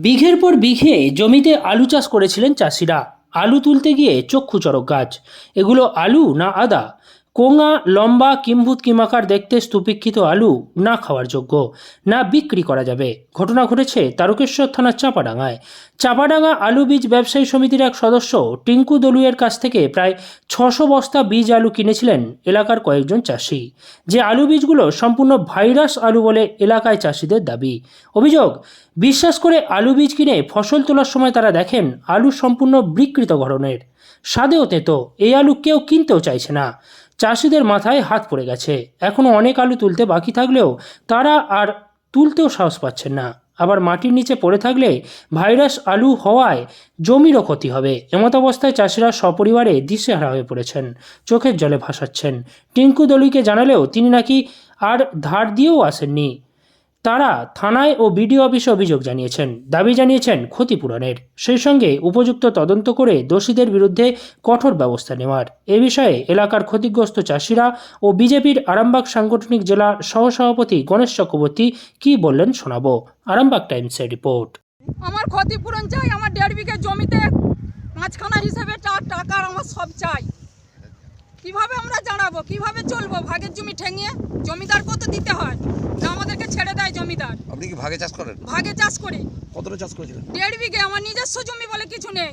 বিঘের পর বিঘে জমিতে আলু চাষ করেছিলেন চাষিরা। আলু তুলতে গিয়ে চক্ষু চড়ক গাছ। এগুলো আলু না আদা? কোঙা, লম্বা, কিম্ভূত, কিমাকার দেখতে স্তূপীক্ষিত আলু না খাওয়ার যোগ্য, না বিক্রি করা যাবে। ঘটনা ঘটেছে তারকেশ্বর থানার চাপাডাঙ্গায়। চাপাডাঙ্গা আলু বীজ ব্যবসায়ী সমিতির এক সদস্য টিঙ্কু দলুয়ের কাছ থেকে প্রায় ছশো বস্তা বীজ আলু কিনেছিলেন এলাকার কয়েকজন চাষি। যে আলু বীজগুলো সম্পূর্ণ ভাইরাস আলু বলে এলাকায় চাষিদের দাবি। অভিযোগ, বিশ্বাস করে আলু বীজ কিনে ফসল তোলার সময় তারা দেখেন আলু সম্পূর্ণ বিকৃত ধরনের। স্বাদেও তেতো, এই আলু কেউ কিনতেও চাইছে না। চাষিদের মাথায় হাত পড়ে গেছে। এখনও অনেক আলু তুলতে বাকি থাকলেও তারা আর তুলতেও সাহস পাচ্ছেন না। আবার মাটির নিচে পড়ে থাকলে ভাইরাস আলু হওয়ায় জমিরও ক্ষতি হবে। এমত অবস্থায় চাষিরা সপরিবারে দিশেহারা হয়ে পড়েছেন। চোখের জলে ভাসাচ্ছেন। টিঙ্কু দলুইকে জানালেও তিনি নাকি আর ধার দিয়েও আসেননি। তারা থানায় ও বিডিও অফিসে অভিযোগ জানিয়েছেন। দাবি জানিয়েছেন ক্ষতিপূরণের। সেই সঙ্গে উপযুক্ত তদন্ত করে দোষীদের বিরুদ্ধে কঠোর ব্যবস্থা নেওয়ার। এ বিষয়ে এলাকার ক্ষতিগ্রস্ত চাষিরা ও বিজেপির আরামবাগ সাংগঠনিক জেলা সহসভাপতি গণেশ চক্রবর্তী কী বললেন শোনাবো। আরামবাগ টাইমসের রিপোর্ট। আমার ক্ষতিপূরণ চাই, আমার দেড় বিঘে জমিতে পাঁচখানা হিসেবে টাকার আমার সব চাই। কীভাবে আমরা জানাব? কীভাবে চলবো? ভাগের জমি ঠেঙিয়ে জমিদার কত দিতে হয়? ছেড়ে দেয় জমিদার। আপনি কি ভাগে চাষ করেন? ভাগে চাষ করি। কতটা চাষ করেছিলেন? দেড় বিঘে আমার নিজস্ব জমি বলে কিছু নেই।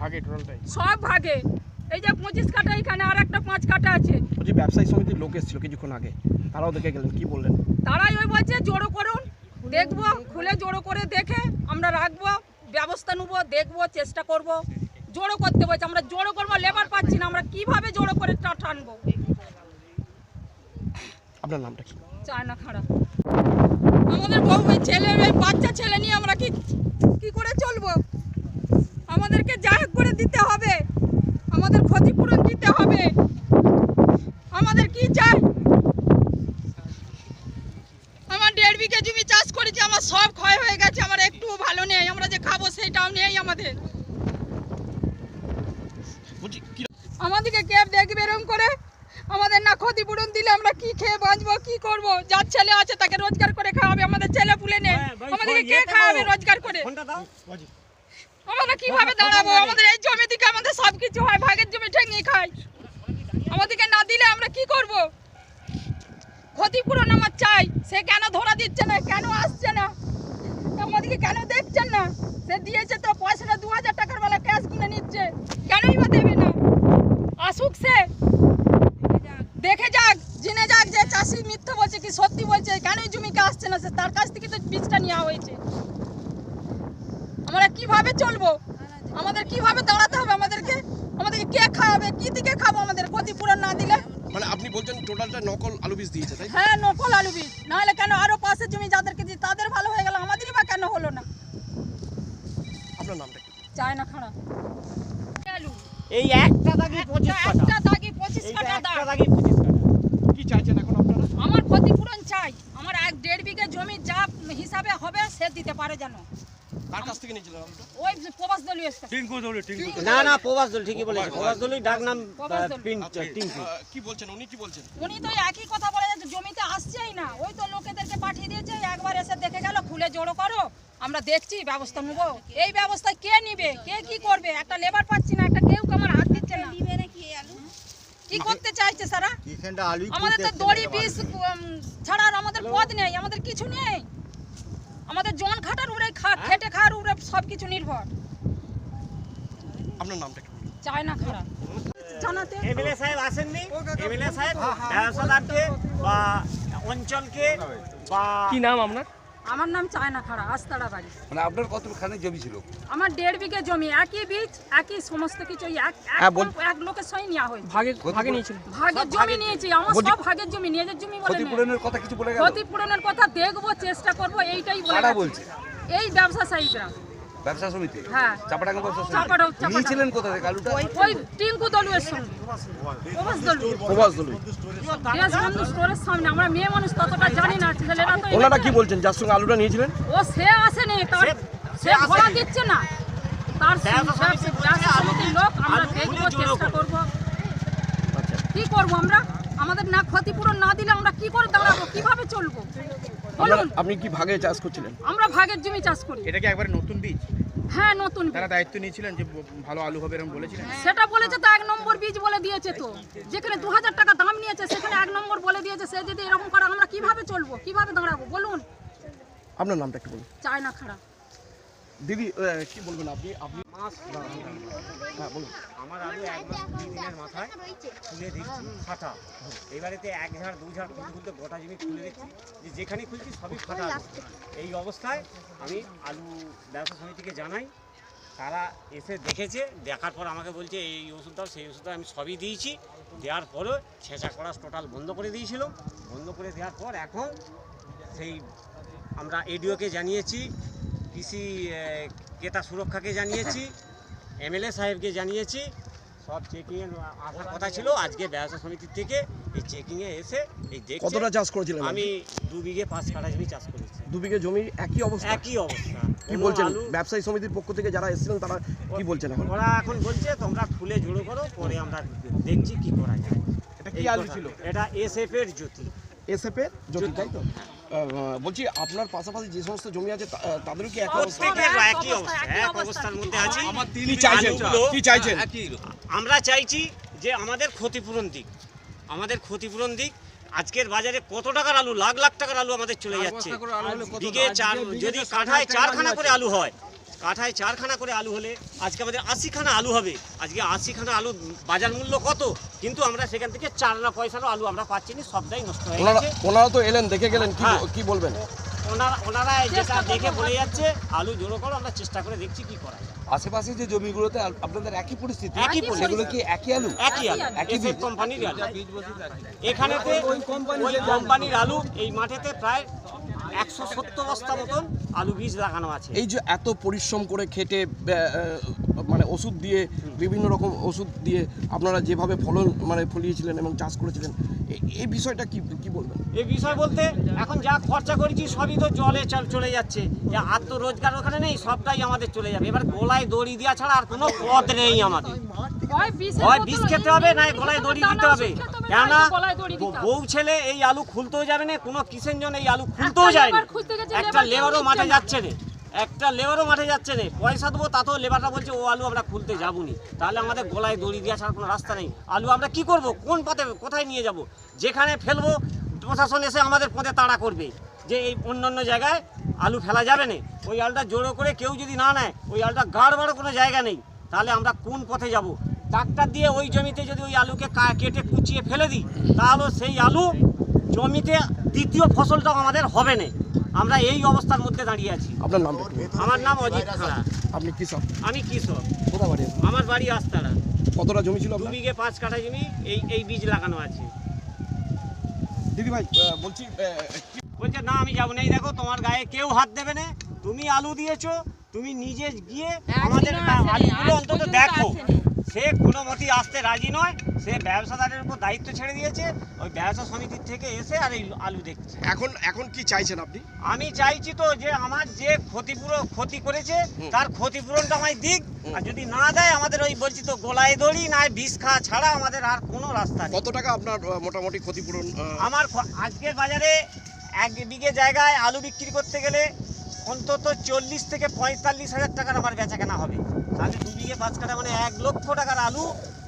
ভাগে টোটালটাই? সব ভাগে। এই যে পঁচিশ কাটা এখানে আর একটা পাঁচ কাটা আছে। বলছি ব্যবসায়ী সমিতির লোক এসেছিল কিছুক্ষণ আগে তারাও দেখে গেলেন কি বললেন? তারাই ওই বলছে জোড়ো করুন দেখব খুলে জোড়ো করে দেখে আমরা রাখব ব্যবস্থা নেব দেখব চেষ্টা করব। জোড়ো করতে বলছে আমরা জোড়ো করব লেবার পাচ্ছি না আমরা কীভাবে জোড়ো করে টানবো? আপনার নামটা কি? খারাপ আমাদের বউ ছেলে বাচ্চা ছেলে নিয়ে আমরা কি কি করে চলবো? আমাদেরকে যা হোক করে দিতে হবে আমাদের ক্ষতিপূরণ দিতে হবে। আমাদের কি চাই? আমার দেড় বিঘে জমি চাষ করেছি আমার সব ক্ষয় হয়ে গেছে আমার একটুও ভালো নেই আমরা যে খাব সেটাও নেই আমাদের। আমাদেরকে কে দেখবে এরকম করে? আমাদের না ক্ষতিপূরণ দিলে আমরা কি খেয়ে বাঁচবো কি করব? যার ছেলে আছে তাকে রোজগার করে খাওয়াবে আমাদের ছেলে পুলে নেই। আমাদেরকে কে খাওয়াবে রোজগার করে? আমরা কীভাবে দাঁড়াবো? আমাদের এই জমি থেকে আমাদের সব কিছু হয় ভাগের জমি ঠেঙিয়ে খাই। আমাদেরকে না দিলে আমরা কি করব? ক্ষতিপূরণ আমার চাই। সে কেন ধরা দিচ্ছে না? কেন আসছে না? আমাদেরকে কেন দেখছেন না? সে দিয়েছে তো পয়সাটা দু হাজার টাকার বেলা ক্যাশ কিনে নিচ্ছে কেনই বা দেবে না আসুক সে দেখে যাক জেনে যাক যে চাষি মিথ্যা বলছে কি সত্যি বলছে কেনই জমিকে আসছে না সে তার কাছ থেকে তো বীজটা নেওয়া হয়েছে। আমরা কীভাবে চলবো? আমাদের কীভাবে দাঁড়াতে হবে আমাদেরকে? আমাদেরকে কে খাওয়াবে? কি দিকে খাব আমাদের ক্ষতিপূরণ না দিলে? মানে আপনি বলছেন টোটালটা নকল আলু বীজ দিয়েছে তাই হ্যাঁ নকল আলু বীজ। নাহলে কেন আরও পাশের জমি যাদেরকে দিই তাদের ভালো হয়ে গেল আমাদেরই বা কেন হলো না? আপনার নামটা কি? চায় না খারাপ আলু এই একটা দাগি পঁচিশ কাটা একটা দাগি পঁচিশ এইটা কাটা একটা দাগ দাগি পঁচিশ কাটা কি চাইছেন এখন আপনারা আমার ক্ষতিপূরণ চাই আমার এক দেড় বিঘে জমি যা হিসাবে হবে সে দিতে কার কাছ থেকে নিয়েছিলেন ওই প্রবাস দলীয় এসছে। না না প্রবাস দল ঠিকই বলেছে। প্রবাস দলই ডাক নাম প্রবাস দল। পিন আপনি, টিঙ্কু। কি বলছেন? উনি কি বলছেন? উনি তো একই কথা বলে জমিতে আসছেই না। ওই তো লোকেদেরকে পাঠিয়ে দিয়েছে একবার এসে দেখে গেল খুলে জড়ো করো আমরা দেখছি ব্যবস্থা নেব। এই ব্যবস্থা কে নিবে? কে কি করবে? একটা লেবার পাচ্ছি না একটা কেউ আমার হাত দিচ্ছে না। কি করতে চাইছে সারা? আমাদের তো দড়ি বিষ ছাড়া আর আমাদের পথ নেই আমাদের কিছু নেই। আমাদের জন খাটার উপরে খা- খেটে খাওয়ার উপরে সব কিছু নির্ভর। আপনার নামটা কি? চায় না খারাপ জানাতে? এমএলএ সাহেব আসেননি? এমএলএ সাহেব ব্যবসাদারকে বা অঞ্চলকে বা কি নাম আপনার? আমার নাম চায়না খাড়া আস্তাড়া বাড়ি। মানে আপনার কতখানি জমি ছিল? আমার দেড় বিঘে জমি একই বীজ একই সমস্ত কিছু এক এক হ্যাঁ, এক লোকের সই নেওয়া হয় ভাগে ভাগে নিয়েছিল ভাগের জমি নিয়েছি আমার সব ভাগের জমি নিজের জমি বলে। ক্ষতিপূরণের কথা কিছু বলে গেল? ক্ষতিপূরণের কথা দেখব চেষ্টা করব এইটাই বলে এই ব্যবসা ব্যবসায়ীরা ব্যবসা সমিতি? হ্যাঁ। চাপাডাঙ্গা ব্যবসা সমিতি। নিয়েছিলেন কোথা থেকে? আলুটা? ওই টিঙ্কু দলুয়ের সঙ্গে প্রভাস দলু। প্রবাস দেশ বন্ধু স্টোরের সামনে। আমরা মেয়ে মানুষ ততটা জানি না। ছেলেরা তো ওনারা কি বলছেন? যার সঙ্গে আলুটা নিয়েছিলেন? ও সে আসেনি। তার সে- আসেনি। দিচ্ছে না। তার ব্যবসা সমিতির লোক আমরা দেখব চেষ্টা করো। করব। কি করব আমরা? আমাদের না ক্ষতিপূরণ না দিলে আমরা কি করে দাঁড়াবো? কীভাবে চলবো? আপনি কি ভাগে চাষ করছিলেন? আমরা ভাগের জমি চাষ করি। এটা কি একবারে নতুন বীজ? হ্যাঁ নতুন তারা দায়িত্ব নিয়েছিলেন যে ভালো আলু হবে এরকম বলেছিলেন? সেটা বলেছে তো এক নম্বর বীজ বলে দিয়েছে তো। যেখানে দু হাজার টাকা দাম নিয়েছে সেখানে এক নম্বর বলে দিয়েছে সে যদি এরকম করে আমরা কীভাবে চলবো? কীভাবে দাঁড়াবো? বলুন। আপনার নামটা একটু বলুন। চায় না খারাপ দিদি কি বলবেন আপনি? আপনি হ্যাঁ আমার দিনের মাথায় এবারেতে খুলতে গোটা যে যেখানে খুলছি সবই ফাটা এই অবস্থায় আমি আলু ব্যবসা সমিতিকে জানাই, তারা এসে দেখেছে, দেখার পর আমাকে বলছে, এই ওষুধ দাও সেই ওষুধ দাও আমি সবই দিয়েছি। দেওয়ার পরেও ছেঁচা করা টোটাল বন্ধ করে দিয়েছিল। বন্ধ করে দেওয়ার পর এখন সেই আমরা এডিওকে জানিয়েছি কৃষি ক্রেতা সুরক্ষাকে জানিয়েছি এমএলএ সাহেবকে জানিয়েছি সব চেকিংয়ে আসার কথা ছিল? আজকে ব্যবসা সমিতির থেকে এই চেকিংয়ে এসে এই দেখছে কতটা চাষ করেছিলেন আমি দু বিঘে পাঁচ কাঠা জমি চাষ করেছি। দু বিঘে জমি একই অবস্থা? একই অবস্থা। কি বলছেন? ব্যবসায়ী সমিতির পক্ষ থেকে যারা এসেছিলেন তারা কি বলছেন এখন? ওরা এখন বলছে তোমরা খুলে জোড়ো করো পরে আমরা দেখছি কি করা যায়। এটা কি আলু ছিল? এটা এসএফ এর জ্যোতি। এসএফ এর জ্যোতি। তাই তো? বলছি আপনার পাশাপাশি যে সমস্ত জমি আছে তা- তাদেরও কি একই অবস্থা? একই অবস্থা, এক অবস্থার মধ্যে আছে কি চাইছেন? কি চাইছেন আমরা চাইছি যে আমাদের ক্ষতিপূরণ দিক আমাদের ক্ষতিপূরণ দিক। আজকের বাজারে কত টাকার আলু? লাখ লাখ টাকার আলু আমাদের চলে যাচ্ছে। চার যদি কাঠায় চারখানা করে আলু হয় কাঠায় চারখানা করে আলু হলে আজকে আমাদের আশিখানা আলু হবে। আজকে আশিখানা আলু বাজার মূল্য কত? কিন্তু আমরা সেখান থেকে চার না পয়সারও আলু আমরা পাচ্ছি না সবটাই নষ্ট হয়ে গেছে। ওনারা তো এলেন দেখে গেলেন কি হ্যাঁ। বলবেন? ওনারা ওনারা যেটা দেখে বলে যাচ্ছে আলু জোড়ো করো আমরা চেষ্টা করে দেখছি কি করা যায়। আশেপাশে যে জমিগুলোতে আপনাদের একই পরিস্থিতি? একই। সেগুলো কি একই আলু? একই আলু। একই বীজ? কোম্পানির আলু। এখানেতে ওই কোম্পানির আলু এই মাঠেতে প্রায় একশো সত্তর বস্তা মতন আলু বীজ লাগানো আছে। এই যে এত পরিশ্রম করে খেটে মানে ওষুধ দিয়ে বিভিন্ন রকম ওষুধ দিয়ে আপনারা যেভাবে ফলন মানে ফলিয়েছিলেন এবং চাষ করেছিলেন এই- বিষয়টা কি কি বলবেন? এই বিষয় বলতে এখন যা খরচা করেছি সবই তো জলে চল চলে যাচ্ছে। আর তো রোজগার ওখানে নেই সবটাই আমাদের চলে যাবে। এবার গলায় দড়ি দেওয়া ছাড়া আর কোনো পথ নেই আমাদের। হয় বিষ খেতে হবে না গলায় দড়ি দিতে হবে। কেননা। বউ ছেলে এই আলু খুলতেও যাবে না কোনো এই আলু খুলতেও যায় না একটা লেবারও মাঠে যাচ্ছে না একটা লেবারও মাঠে যাচ্ছে না পয়সা দেবো তাতেও লেবাররা বলছে ও আলু আমরা খুলতে যাবনি তাহলে আমাদের গলায় দড়ি দেওয়া ছাড়া কোনো রাস্তা নেই। আলু আমরা কি করব? কোন পথে কোথায় নিয়ে যাব? যেখানে ফেলব প্রশাসন এসে আমাদের পথে তাড়া করবে যে এই অন্য অন্য জায়গায় আলু ফেলা যাবে না। ওই আলুটা জোড়ো করে কেউ যদি না নেয় ওই আলুটা গাড় বাড়ো কোনো জায়গা নেই তাহলে আমরা কোন পথে যাব? ট্রাক্টর দিয়ে ওই জমিতে যদি ওই আলুকে কা- কেটে কুচিয়ে ফেলে দিই তাহলে সেই আলু জমিতে দ্বিতীয় ফসলটাও আমাদের হবে না। আমরা এই অবস্থার মধ্যে দাঁড়িয়ে আছি। আপনার নামটা কি? আমার নাম অজিত খাড়া। আপনি কৃষক? আমি কৃষক। আমার বাড়ি আস্তারা। কতটা জমি ছিল দু বিঘে পাঁচ কাঠা জমি এই এই বীজ লাগানো আছে। দিদি ভাই বলছি বলছে না আমি যাব না। এই দেখো তোমার গায়ে কেউ হাত দেবে না। তুমি আলু দিয়েছ তুমি নিজে গিয়ে আমাদের আলুগুলো অন্তত দেখো। সে কোনো মতেই আসতে রাজি নয় সে ব্যবসাদারের উপর দায়িত্ব ছেড়ে দিয়েছে ওই ব্যবসা সমিতির থেকে এসে আর এই আলু দেখছে। এখন এখন কি চাইছেন আপনি? আমি চাইছি তো যে আমার যে ক্ষতিপূরণ ক্ষতি করেছে তার ক্ষতিপূরণটা আমায় দিক আর যদি না দেয় আমাদের ওই বলছি তো গোলায় দড়ি না বিষ খাওয়া ছাড়া আমাদের আর কোনো রাস্তা নেই। কত টাকা আপনার মোটামুটি ক্ষতিপূরণ আমার আজকের বাজারে এক বিঘে জায়গায় আলু বিক্রি করতে গেলে অন্তত চল্লিশ থেকে পঁয়তাল্লিশ হাজার টাকার আমার বেচা কেনা হবে। তাহলে দু বিঘে পাঁচ কাটা মানে এক লক্ষ টাকার আলু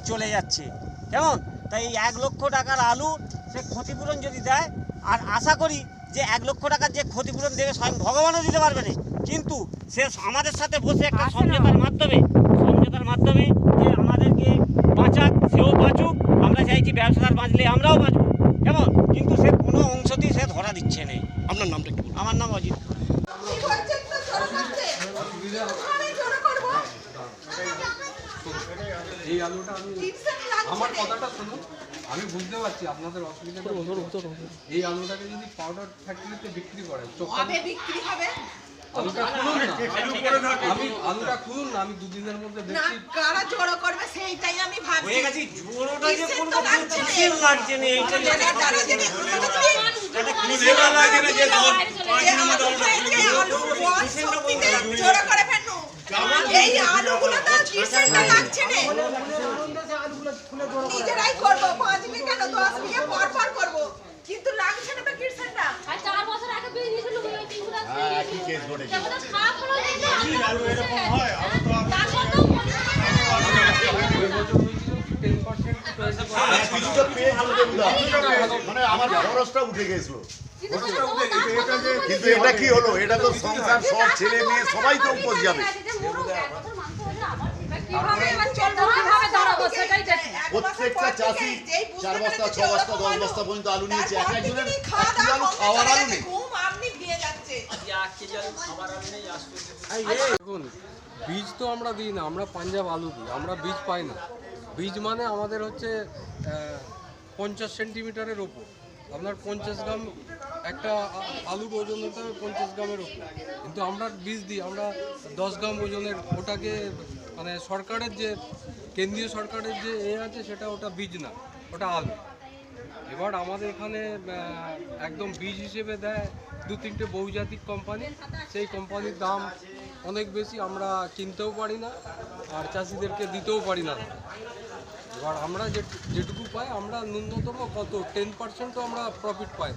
চলে যাচ্ছে। কেমন? তাই এই এক লক্ষ টাকার আলু সে ক্ষতিপূরণ যদি দেয় আর আশা করি যে এক লক্ষ টাকার যে ক্ষতিপূরণ দেবে স্বয়ং ভগবানও দিতে পারবে না। কিন্তু সে আমাদের সাথে বসে একটা সমঝোতার মাধ্যমে সমঝোতার মাধ্যমে যে আমাদেরকে বাঁচাক সেও বাঁচুক আমরা চাইছি ব্যবসাদার বাঁচলে আমরাও বাঁচবো। কেমন? কিন্তু সে কোনো অংশতেই সে ধরা দিচ্ছে না। আপনার নামটা কি আমার নাম অজিত এই আলুটা আমি আমার কথাটা শুনুন। আমি বুঝতে পারছি আপনাদের অসুবিধাটা এই আলুটাকে যদি পাউডার ফ্যাক্টরিতে বিক্রি করে চোখা কবে বিক্রি হবে? আলুটা খুলুন আমি আলুটা খুলুন না। আমি দুদিনের মধ্যে না কারা জড়ো করবে সেইটাই আমি ভাবছি। হয়ে গেছি যে কোনো লাগছে না এইটা না যে আলু বল শক্তিতে জড়ো করে ফেলনু। এই আলুগুলো তো কিসেরটা লাগছে না। নিজেরাই করব পাঁচ বিঘা কেন? দশ বিঘা পর পর করব। কিন্তু লাগছে না তো কিসেরটা আর চার বছর আগে বীজ দিয়েছিল থেকে তার সত্ত্বেও কিছুটা পেয়ে গেল মানে আমার খরচটা উঠে গেছিল কিন্তু এটা কি হলো? এটা তো সংসার সব ছেলে মেয়ে সবাই তো উপর যাবে। কীভাবে এবার চলবো কীভাবে দাঁড়াবো সেটাই দেখি প্রত্যেকটা চাষি চার বস্তা ছ বস্তা দশ বস্তা পর্যন্ত আলু নিয়েছে। এক একজনের আলু খাওয়ার আলু নেই। ভিয়ে যাচ্ছে। দেখুন বীজ তো আমরা দিই না আমরা পাঞ্জাব আলু দিই আমরা বীজ পাই না। বীজ মানে আমাদের হচ্ছে পঞ্চাশ সেন্টিমিটারের ওপর। আপনার পঞ্চাশ গ্রাম একটা আ- আলুর ওজন হতে হবে পঞ্চাশ গ্রামের ওপর। কিন্তু আমরা বীজ দিই আমরা দশ গ্রাম ওজনের ওটাকে মানে সরকারের যে কেন্দ্রীয় সরকারের যে এ আছে সেটা ওটা বীজ না, ওটা আলু এবার আমাদের এখানে একদম বীজ হিসেবে দেয় দু তিনটে বহুজাতিক কোম্পানি। সেই কোম্পানির দাম অনেক বেশি, আমরা কিনতেও পারি না আর চাষিদেরকে দিতেও পারি না। এবার আমরা যেটুকু পাই, আমরা ন্যূনতম কত? টেন পার্সেন্টও আমরা প্রফিট পাই।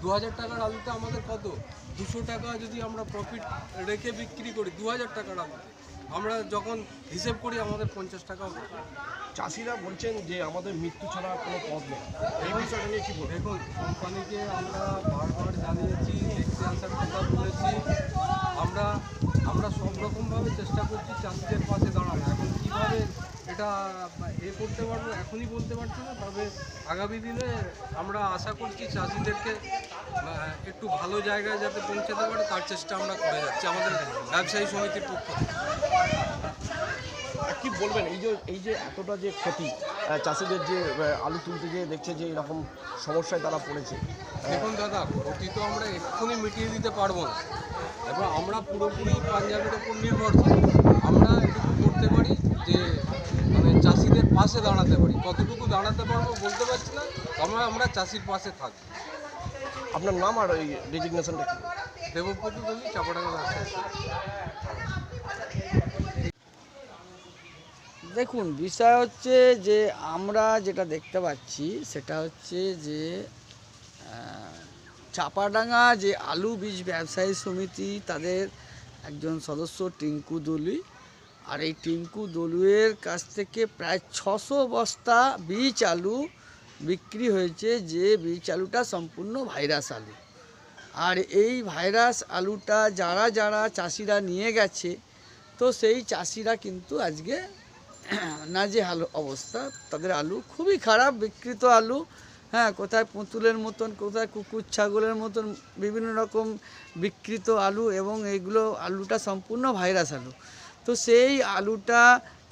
দু হাজার টাকার আলুতে আমাদের কত? দুশো টাকা যদি আমরা প্রফিট রেখে বিক্রি করি, দু হাজার টাকার আলুতে। আমরা যখন হিসেব করি আমাদের পঞ্চাশ টাকা। চাষিরা বলছেন যে আমাদের মৃত্যু ছাড়া কোনো পথ নেই। এই বিষয়টা নিয়ে কি দেখুন কোম্পানিকে আমরা বারবার জানিয়েছি দেখতে আসার কথা বলেছি। আমরা আমরা সব রকমভাবে চেষ্টা করছি চাষিদের পাশে দাঁড়ানো। এখন কীভাবে এটা এ করতে পারব এখনই বলতে পারছি না তবে আগামী দিনে আমরা আশা করছি চাষিদেরকে একটু ভালো জায়গায় যাতে পৌঁছাতে পারে তার চেষ্টা আমরা করে যাচ্ছি আমাদের ব্যবসায়ী সমিতির পক্ষ থেকে। কি বলবেন এই যে এই যে এতটা যে ক্ষতি চাষিদের যে আলু তুলতে গিয়ে দেখছে যে এরকম সমস্যায় তারা পড়েছে দেখুন দাদা ক্ষতি তো আমরা এক্ষুনি মিটিয়ে দিতে পারব না। এবার আমরা পুরোপুরি পাঞ্জাবের ওপর নির্ভরশীল। আমরা এটুকু করতে পারি যে মানে চাষিদের পাশে দাঁড়াতে পারি? কতটুকু দাঁড়াতে পারব বলতে পারছি না। আমরা আমরা চাষির পাশে থাকি। আপনার নাম আর ওই রেজিগনেশনটা কি? দেবপ্রতি বলি চাপাডাঙ্গা ব্যবসা দেখুন বিষয় হচ্ছে যে আমরা যেটা দেখতে পাচ্ছি সেটা হচ্ছে যে চাপাডাঙ্গা যে আলু বীজ ব্যবসায়ী সমিতি তাদের একজন সদস্য টিঙ্কু দলুই আর এই টিঙ্কু দলুয়ের কাছ থেকে প্রায় ছশো বস্তা বীজ আলু বিক্রি হয়েছে, যে বীজ আলুটা সম্পূর্ণ ভাইরাস আলু। আর এই ভাইরাস আলুটা যারা যারা চাষিরা নিয়ে গেছে, তো সেই চাষিরা কিন্তু আজকে নাজেহাল অবস্থা। তাদের আলু খুবই খারাপ, বিকৃত আলু। হ্যাঁ কোথায় পুঁতুলের মতন, কোথায় কুকুর ছাগলের মতন বিভিন্ন রকম বিকৃত আলু এবং এইগুলো আলুটা সম্পূর্ণ ভাইরাস আলু। তো সেই আলুটা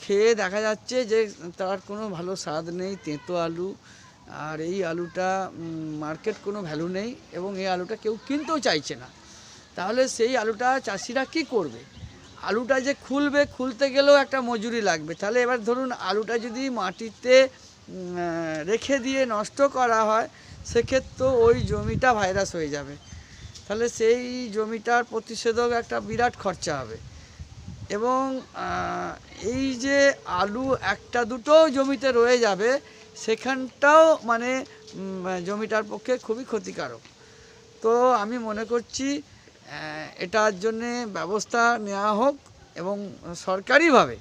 খেয়ে দেখা যাচ্ছে যে তার কোনো ভালো স্বাদ নেই, তেঁতো আলু। আর এই আলুটা মার্কেট কোনো ভ্যালু নেই এবং এই আলুটা কেউ কিনতেও চাইছে না। তাহলে সেই আলুটা চাষিরা কি করবে? আলুটা যে খুলবে, খুলতে গেলেও একটা মজুরি লাগবে। তাহলে এবার ধরুন আলুটা যদি মাটিতে রেখে দিয়ে নষ্ট করা হয় সেক্ষেত্রেও ওই জমিটা ভাইরাস হয়ে যাবে। তাহলে সেই জমিটার প্রতিষেধক একটা বিরাট খরচা হবে। এবং এই যে আলু একটা দুটো জমিতে রয়ে যাবে, সেখানটাও মানে জমিটার পক্ষে খুবই ক্ষতিকারক। তো আমি মনে করছি এটার জন্যে ব্যবস্থা নেওয়া হোক এবং সরকারিভাবে,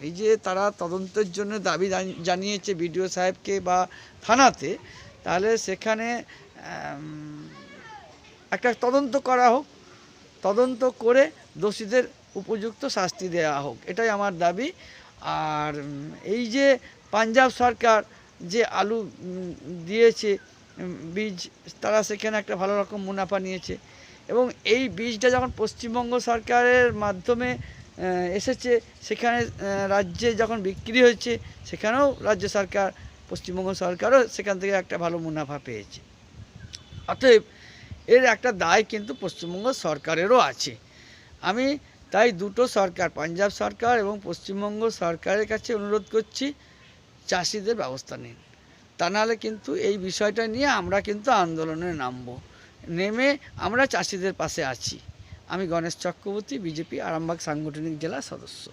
এই যে তারা তদন্তের জন্য দাবি জানি- জানিয়েছে বিডিও সাহেবকে বা থানাতে, তাহলে সেখানে একটা তদন্ত করা হোক। তদন্ত করে দোষীদের উপযুক্ত শাস্তি দেওয়া হোক, এটাই আমার দাবি। আর এই যে পাঞ্জাব সরকার যে আলু দিয়েছে বীজ, তারা সেখানে একটা ভালো রকম মুনাফা নিয়েছে। এবং এই বীজটা যখন পশ্চিমবঙ্গ সরকারের মাধ্যমে এসেছে, সেখানে রাজ্যে যখন বিক্রি হয়েছে, সেখানেও রাজ্য সরকার, পশ্চিমবঙ্গ সরকারও সেখান থেকে একটা ভালো মুনাফা পেয়েছে। অতএব, এর একটা দায় কিন্তু পশ্চিমবঙ্গ সরকারেরও আছে। আমি তাই দুটো সরকার, পাঞ্জাব সরকার এবং পশ্চিমবঙ্গ সরকারের কাছে অনুরোধ করছি, চাষিদের ব্যবস্থা নিন। তা নাহলে কিন্তু এই বিষয়টা নিয়ে আমরা কিন্তু আন্দোলনে নামব। নেমে আমরা চাষিদের পাশে আছি। আমি গণেশ চক্রবর্তী, বিজেপি, আরামবাগ সাংগঠনিক জেলা সদস্য।